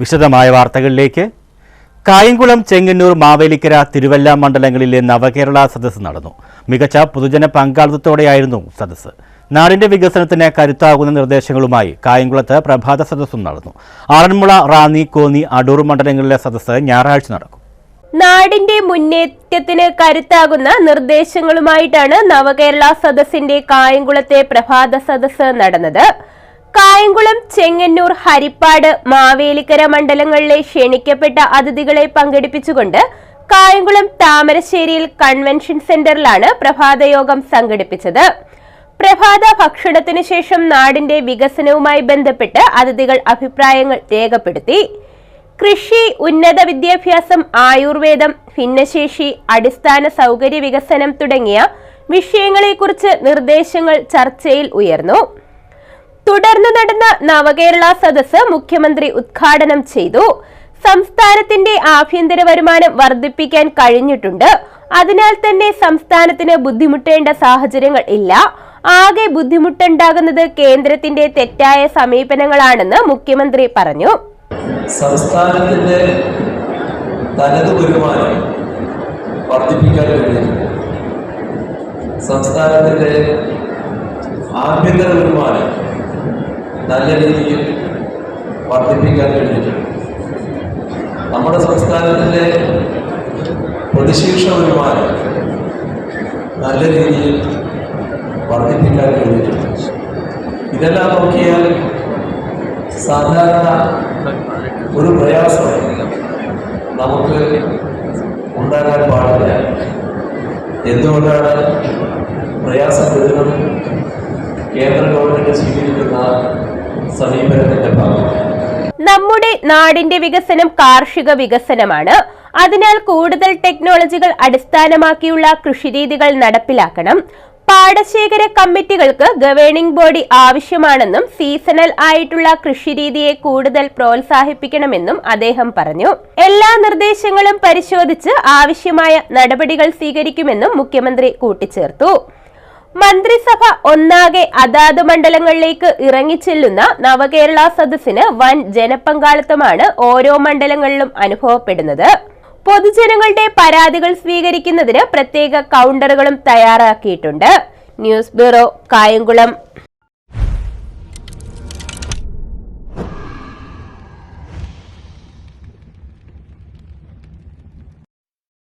വിശദമായ വാർത്തകളിലേക്ക്. കായംകുളം ചെങ്ങന്നൂർ മാവേലിക്കര തിരുവല്ല മണ്ഡലങ്ങളിലെ നവകേരള സദസ്സ് നടന്നു. മികച്ച പൊതുജന പങ്കാളിത്തത്തോടെയായിരുന്നു സദസ്സ്. നാടിന്റെ വികസനത്തിന് കരുത്താകുന്ന നിർദ്ദേശങ്ങളുമായി കായംകുളത്ത് പ്രഭാത സദസ്സും നടന്നു. ആറന്മുള റാന്നി കോന്നി അടൂർ മണ്ഡലങ്ങളിലെ സദസ്സ് ഞായറാഴ്ച നടക്കും. നാടിന്റെ മുന്നേറ്റത്തിന് കരുത്താകുന്ന നിർദ്ദേശങ്ങളുമായിട്ടാണ് നവകേരള സദസ്സിന്റെ കായംകുളത്തെ പ്രഭാത സദസ്സ് നടന്നത്. കായംകുളം ചെങ്ങന്നൂർ ഹരിപ്പാട് മാവേലിക്കര മണ്ഡലങ്ങളിലെ ക്ഷണിക്കപ്പെട്ട അതിഥികളെ പങ്കെടുപ്പിച്ചുകൊണ്ട് കായംകുളം താമരശ്ശേരിയിൽ കൺവെൻഷൻ സെന്ററിലാണ് പ്രഭാതയോഗം സംഘടിപ്പിച്ചത്. പ്രഭാത ഭക്ഷണത്തിനു ശേഷം നാടിന്റെ വികസനവുമായി ബന്ധപ്പെട്ട് അതിഥികൾ അഭിപ്രായങ്ങൾ രേഖപ്പെടുത്തി. കൃഷി ഉന്നത വിദ്യാഭ്യാസം ആയുർവേദം ഭിന്നശേഷി അടിസ്ഥാന സൗകര്യ വികസനം തുടങ്ങിയ വിഷയങ്ങളെക്കുറിച്ച് നിർദ്ദേശങ്ങൾ ചർച്ചയിൽ ഉയർന്നു. തുടർന്ന് നടന്ന നവകേരള സദസ് മുഖ്യമന്ത്രി ഉദ്ഘാടനം ചെയ്തു. സംസ്ഥാനത്തിന്റെ ആഭ്യന്തര വരുമാനം വർദ്ധിപ്പിക്കാൻ കഴിഞ്ഞിട്ടുണ്ട്. അതിനാൽ തന്നെ സംസ്ഥാനത്തിന് ബുദ്ധിമുട്ടേണ്ട സാഹചര്യങ്ങൾ ഇല്ല. ആകെ ബുദ്ധിമുട്ടുണ്ടാകുന്നത് കേന്ദ്രത്തിന്റെ തെറ്റായ സമീപനങ്ങളാണെന്ന് മുഖ്യമന്ത്രി പറഞ്ഞു. സംസ്ഥാനത്തിന്റെ തനത് വരുമാനം വർദ്ധിപ്പിക്കാൻ കഴിഞ്ഞിട്ടുണ്ട് സംസ്ഥാനത്തിന്റെ ആഭ്യന്തര വരുമാനം നല്ല രീതിയിൽ വർദ്ധിപ്പിക്കാൻ കഴിഞ്ഞിട്ടുണ്ട്. നമ്മുടെ സംസ്ഥാനത്തിന്റെ പ്രതിശീർഷ വരുമാനം നല്ല രീതിയിൽ വർദ്ധിപ്പിക്കാൻ കഴിഞ്ഞിട്ടുണ്ട്. ഇതെല്ലാം നോക്കിയാൽ സാധാരണ ഒരു പ്രയാസം നമുക്ക് ഉണ്ടാകാൻ പാടില്ല. എന്തുകൊണ്ടാണ് പ്രയാസം വരുന്നത്? കേന്ദ്ര ഗവൺമെന്റ് നമ്മുടെ നാടിന്റെ വികസനം കാർഷിക വികസനമാണ്. അതിനാൽ കൂടുതൽ ടെക്നോളജികൾ അടിസ്ഥാനമാക്കിയുള്ള കൃഷിരീതികൾ നടപ്പിലാക്കണം. പാടശേഖര കമ്മിറ്റികൾക്ക് ഗവേണിംഗ് ബോഡി ആവശ്യമാണെന്നും സീസണൽ ആയിട്ടുള്ള കൃഷിരീതിയെ കൂടുതൽ പ്രോത്സാഹിപ്പിക്കണമെന്നും അദ്ദേഹം പറഞ്ഞു. എല്ലാ നിർദ്ദേശങ്ങളും പരിശോധിച്ച് ആവശ്യമായ നടപടികൾ സ്വീകരിക്കുമെന്നും മുഖ്യമന്ത്രി കൂട്ടിച്ചേർത്തു. മന്ത്രിസഭ ഒന്നാകെ അതാത് മണ്ഡലങ്ങളിലേക്ക് ഇറങ്ങിച്ചെല്ലുന്ന നവകേരള സദസ്സിന് വൻ ജനപങ്കാളിത്തമാണ് ഓരോ മണ്ഡലങ്ങളിലും അനുഭവപ്പെടുന്നത്. പൊതുജനങ്ങളുടെ പരാതികൾ സ്വീകരിക്കുന്നതിന് പ്രത്യേക കൗണ്ടറുകളും തയ്യാറാക്കിയിട്ടുണ്ട്. News bureau Kayamkulam.